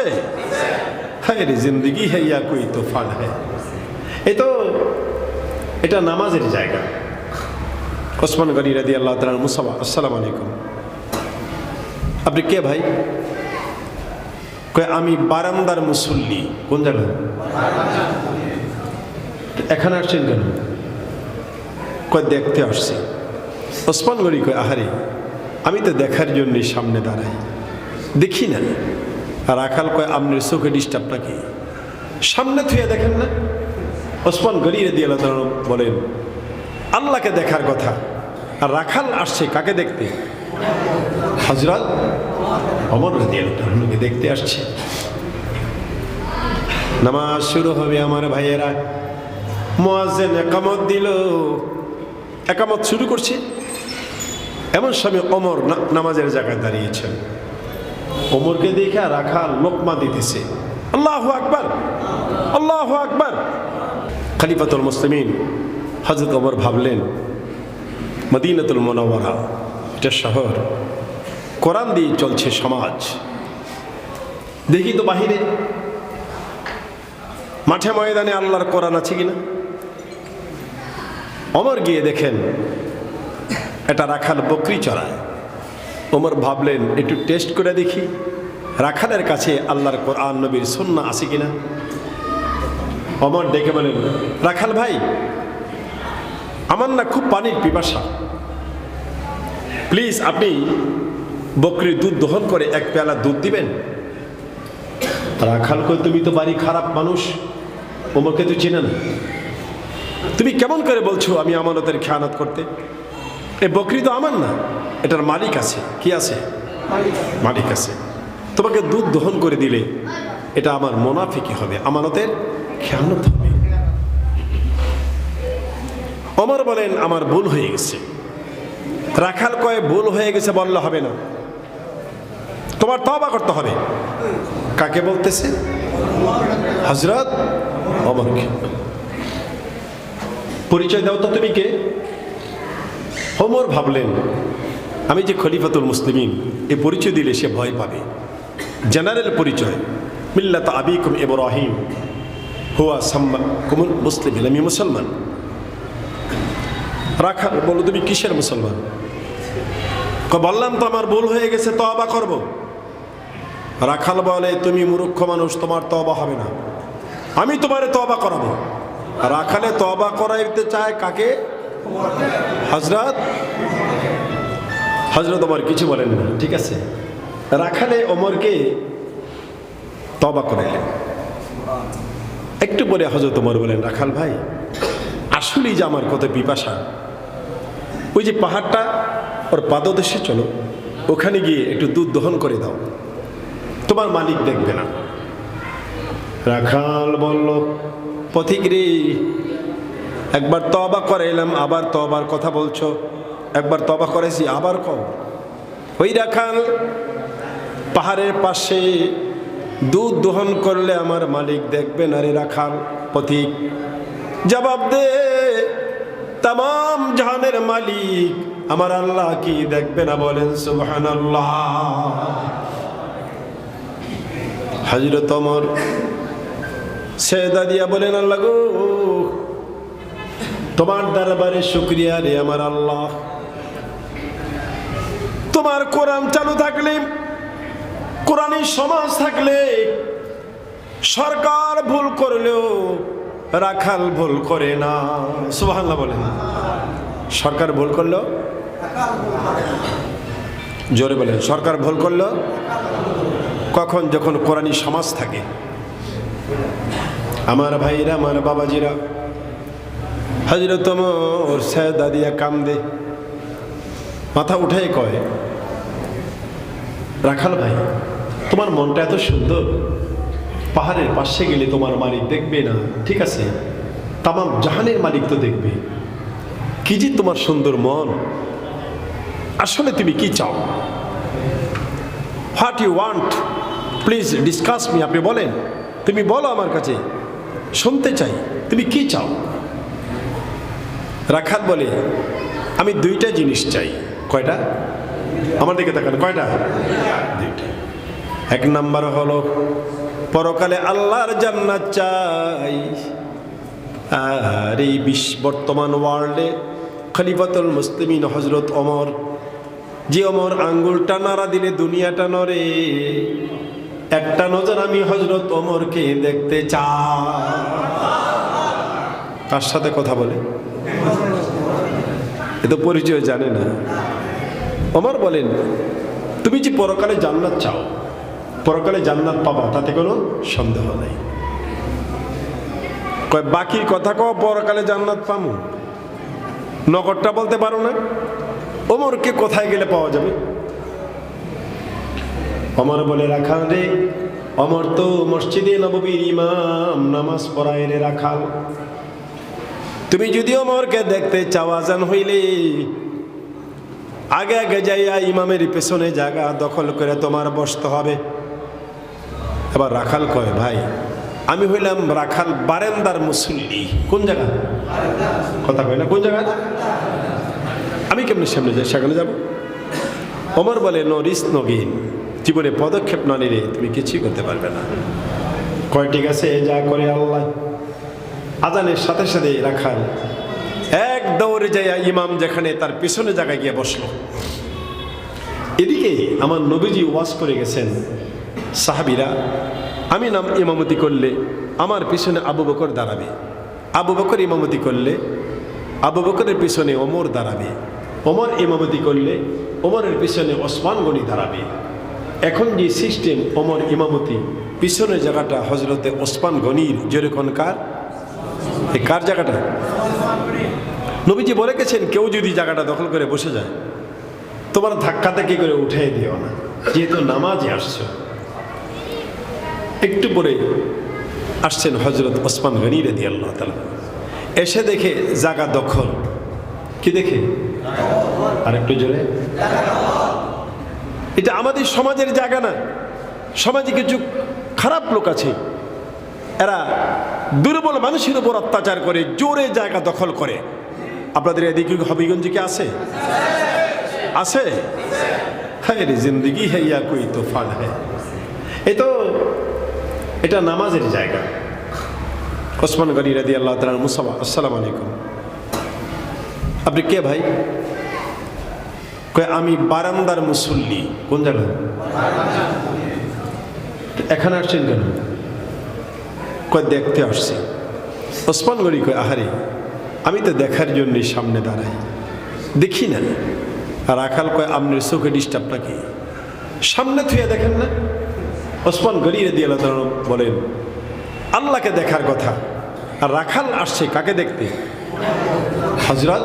হায় রে জিন্দগি হ্যাঁ ইয়া কই তো ফান হ্যাঁ। এই তো, এটা নামাজের জায়গা। ওসমান গনি রাদি আল্লাহ তাল মুসাফা, আসসালাম আলাইকুম। আপনি কে ভাই? কয়ে, আমি বারান্দার মুসল্লি। কোন জায়গা? এখানে আসছেন কেন? কয়, দেখতে আসছি। ওসমান গড়ি কয়, আহারে, আমি তো দেখার জন্যই সামনে দাঁড়াই। দেখি না। আর আখাল কয় আপনার চোখে ডিস্টার্ব নাকি সামনে থুয়ে দেখেন না? ওসমান গনি রাদি আল্লাহ বলেন, আল্লাহকে দেখার কথা। আর রাখাল আসছে কাকে দেখতে? হজরত অমর রাদিয়ালকে দেখতে আসছে। নামাজ শুরু হবে আমার ভাইয়েরা। মোয়াজেন একামত দিল। একামত শুরু করছে। এমন সময় অমর নামাজের জায়গায় দাঁড়িয়েছেন। অমরকে দেখে রাখা লোকমা দিতেছে। আল্লাহ আকবার আল্লাহ আকবার। খালিফাতুল মুসলিমিন হজরত ওমর ভাবলেন, মদিনাতুল মনোবরা এটা শহর, কোরআন দিয়ে চলছে সমাজ। দেখি তো বাহিরে, মাঠে ময়দানে আল্লাহর কোরআন আছে কিনা? অমর গিয়ে দেখেন, এটা রাখাল বকরি চড়ায়। ওমর ভাবলেন, একটু টেস্ট করে দেখি, রাখালের কাছে আল্লাহর কোরআন, নবীর সন্না আছে কিনা? অমর ডেকে বলেন রাখাল ভাই, আমার না খুব পানির পিপাসা। প্লিজ আপনি বকরির দুধ দহন করে এক পেয়ালা দুধ দিবেন? রাখাল কই, তুমি তো বাড়ি খারাপ মানুষ। ওমরকে তো চেনে না তুমি কেমন করে বলছো আমি আমানতের খেয়ানত করতে? এ বকরি তো আমার না, এটার মালিক আছে। কি আছে? মালিক আছে। তোমাকে দুধ দহন করে দিলে এটা আমার মোনাফিকি হবে, আমানতের খেয়ানত হবে। অমর বলেন, আমার ভুল হয়ে গেছে। রাখাল কয়ে, ভুল হয়ে গেছে বললে হবে না। তোমার তবা করতে হবে। কাকে বলতেছে? হজরত অমরকে পরিচয় দাও তো তুমি কে? হোমর ভাবলেন, আমি যে খলিফাতুল মুসলিমিন, এ পরিচয় দিলে সে ভয় পাবে। জেনারেল পরিচয়, মিল্লাত আবিকুম ইব্রাহিম, হুয়া সাম্মা কুমুল মুসলিম আমি মুসলমান। রাখা বলো তুমি কিসের মুসলমান? বললাম তো আমার ভুল হয়ে গেছে তবা করব। রাখাল বলে, তুমি মূর্খ মানুষ, তোমার তবা হবে না। আমি তোমারে তবা করাবো। রাখালে তবা করাইতে চায় কাকে? হজরত? হজরত ওমর কিছু বলেন না, ঠিক আছে? রাখালে ওমরকে তবা করাইলেন একটু পরে হজরত ওমর বলেন, রাখাল ভাই, আসলেই যে আমার কত পিপাসা। ওই যে পাহাড়টা, ওর পাদদেশে চলো, ওখানে গিয়ে একটু দুধ দহন করে দাও। তোমার মালিক দেখবে না। রাখাল বলল পথিকরি একবার তবা করাইলাম আবার তবার কথা বলছো। একবার তবা করেছি, আবার কও। ওই রাখাল পাহাড়ের পাশে দুধ দোহন করলে আমার মালিক দেখবে না রে রাখাল পথিক। জবাব দে তাম জাহানের মালিক, আমার আল্লাহ কি দেখবে না বলেন সুবহান আল্লাহ হজরত অমর সেদা দিয়া বলেন, আল্লাহ গো তোমার দরবারে শুক্রিয়া রে আমার আল্লাহ। তোমার কোরআন চালু থাকলে কোরআনের সমাজ থাকলে, সরকার ভুল করলেও রাখাল ভুল করে না। সুবহানাল্লাহ বলেন। সরকার ভুল করল? জোরে বলেন, সরকার ভুল করল? কখন? যখন কোরআনী সমাজ থাকে। আমার ভাইরা, আমার বাবাজিরা হজরতম ওর সায় দাদিয়া কাম দে মাথা উঠে কয়, রাখাল ভাই, তোমার মনটা এত সুন্দর। পাহাড়ের পাশে গেলে তোমার মালিক দেখবে না, ঠিক আছে? তামাম জাহানের মালিক তো দেখবে। কি যে তোমার সুন্দর মন। আসলে তুমি কি চাও? What you want please discuss me আপনি বলেন। তুমি বলো আমার কাছে, শুনতে চাই, তুমি কি চাও? রাখাল বলে, আমি দুইটা জিনিস চাই। কয়টা? আমার দিকে তাকান, কয়টা? দুইটা। এক নাম্বার হলো, পরকালে আল্লাহর জান্নাত চাই। আর এই বিশ্ব বর্তমান ওয়ার্ল্ডে খলিফাতুল মুসলিমিন হজরত অমর যে অমর আঙ্গুলটা নাড়া দিলে দুনিয়াটা নরে একটা নজর আমি হজরত অমরকে দেখতে চাই। কার সাথে কথা বলে? এ তো পরিচয় জানে না। অমর বলেন, তুমি যে পরকালে জান্নাত চাও, পরকালে জান্নাত পাবা, তাতে কোনো সন্দেহ নাই। কয়, বাকি কথা কও, পরকালে জান্নাত পামু? নগরটা বলতে পারো না। ওমরকে কোথায় গেলে পাওয়া যাবে? অমর বলে, রাখাল রে অমর তো মসজিদে নববীর ইমাম, নামাজ পড়ায় রে রাখাল। তুমি যদি অমরকে দেখতে চাও আজান হইলে, আগে আগে যাইয়া ইমামের পেছনে জায়গা দখল করে তোমার বসতে হবে। এবার রাখাল কয়, ভাই, আমি হইলাম রাখাল বারেন্দার মুসল্লি। কোন জায়গা? কথা কয় না, কোন জায়গা? আমি কেমনি সামনে যাই, সেখানে যাব? অমর বলে, নো রিস নো গেইন। জীবনে পদক্ষেপ না নিলে তুমি কিছুই করতে পারবে না। কয়, ঠিক আছে, যা করে আল্লাহ। আজানের সাথে সাথে রাখাল এক দৌড়ে যাইয়া ইমাম যেখানে তার পিছনে জায়গায় গিয়ে বসল। এদিকে আমার নবীজি ওয়াজ করে গেছেন, সাহাবিরা, আমি নাম ইমামতি করলে আমার পিছনে আবু বকর দাঁড়াবে। আবু বকর ইমামতি করলে, আবু বকরের পিছনে ওমর দাঁড়াবে। ওমর ইমামতি করলে ওমরের পিছনে ওসমান গনি দাঁড়াবে। এখন যে সিস্টেম ওমর ইমামতি, পিছনের জায়গাটা হজরতে ওসমান গনির যেরকম কার? এই কার জায়গাটা? নবীজি বলে গেছেন, কেউ যদি জায়গাটা দখল করে বসে যায়, তোমার ধাক্কাতে কি করে উঠে দিও না? যেহেতু নামাজে আসছো। একটু পরে আসছেন হজরত ওসমান গনি রেদি আল্লাহ তালা এসে দেখে জায়গা দখল। কি দেখে? আর একটু জোরে। এটা আমাদের সমাজের জায়গা না। সমাজে কিছু খারাপ লোক আছে। এরা দুর্বল মানুষের উপর অত্যাচার করে, জোরে জায়গা দখল করে। আপনাদের এদিকে হবিগঞ্জে কি আছে? আছে? হ্যাঁ রে জিন্দগি হ্যাঁ কই তোফান হ্যাঁ এই তো, এটা নামাজের জায়গা। ওসমান গনি রাদি আল্লাহ তালা মুসাফা আসসালামু আলাইকুম। আপনি কে ভাই? কয়, আমি বারান্দার মুসল্লি। কোন জায়গায় এখানে আসছেন কেন? কয়, দেখতে আসছি। ওসমান গনি কয়, আহারে, আমি তো দেখার জন্যই সামনে দাঁড়াই। দেখি না। আর আখাল কয় আপনার চোখে ডিস্টার্ব নাকি সামনে থুয়ে দেখেন না? ওসমান গনি রেদি আল্লাহ বলেন, আল্লাহকে দেখার কথা। আর রাখাল আসছে কাকে দেখতে? হজরত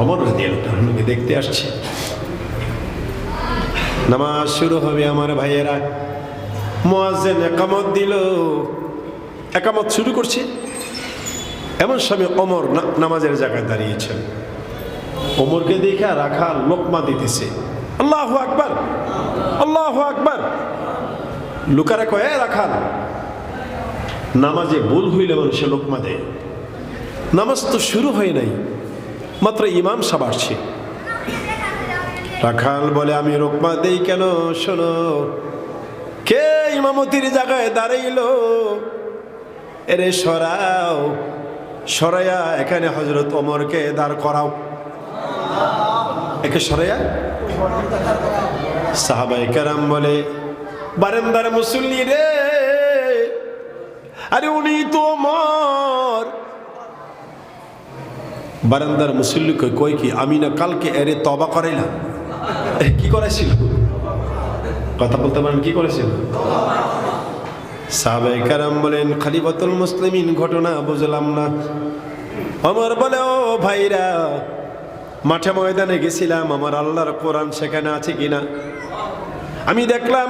অমর রেদি আল্লাহকে দেখতে আসছে। নামাজ শুরু হবে আমার ভাইয়েরা। মোয়াজেন একামত দিল। একামত শুরু করছে। এমন সময় অমর নামাজের জায়গায় দাঁড়িয়েছেন। অমরকে দেখা রাখা লোকমা দিতেছে। আল্লাহ আকবার আল্লাহ আকবার। লুকারা কয়ে রাখাল, নামাজে ভুল হইলে মানুষে লোকমা দেয়। নামাজ তো শুরু হয় নাই, মাত্র ইমাম আসছে। রাখাল বলে, আমি রোকমা দেই কেন? শোনো, কে ইমামতির জায়গায় দাঁড়াইল? এরে সরাও, সরাইয়া এখানে হজরত ওমরকে দাঁড় করাও। একে সরাইয়া? সাহাবাই কারাম বলে, বারেন্দার মুসল্লি রে, আরে উনি তো মর বারান্দার মুসল্লি কই কি, আমি না কালকে এরে তবা করাইলাম। কি করেছিল কথা বলতে পারেন, কি করেছিল সাহাবাই কারাম বলেন, খালিফাতুল মুসলিমিন, ঘটনা বুঝলাম না। আমার বলে, ও ভাইরা, মাঠে ময়দানে গেছিলাম, আমার আল্লাহর কোরআন সেখানে আছে কিনা? আমি দেখলাম,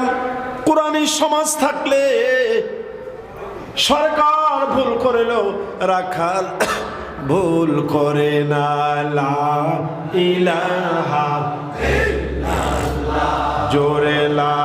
কোরআনী সমাজ থাকলে সরকার ভুল করেলো রাখাল ভুল করে না। ইলাহা জোরে লা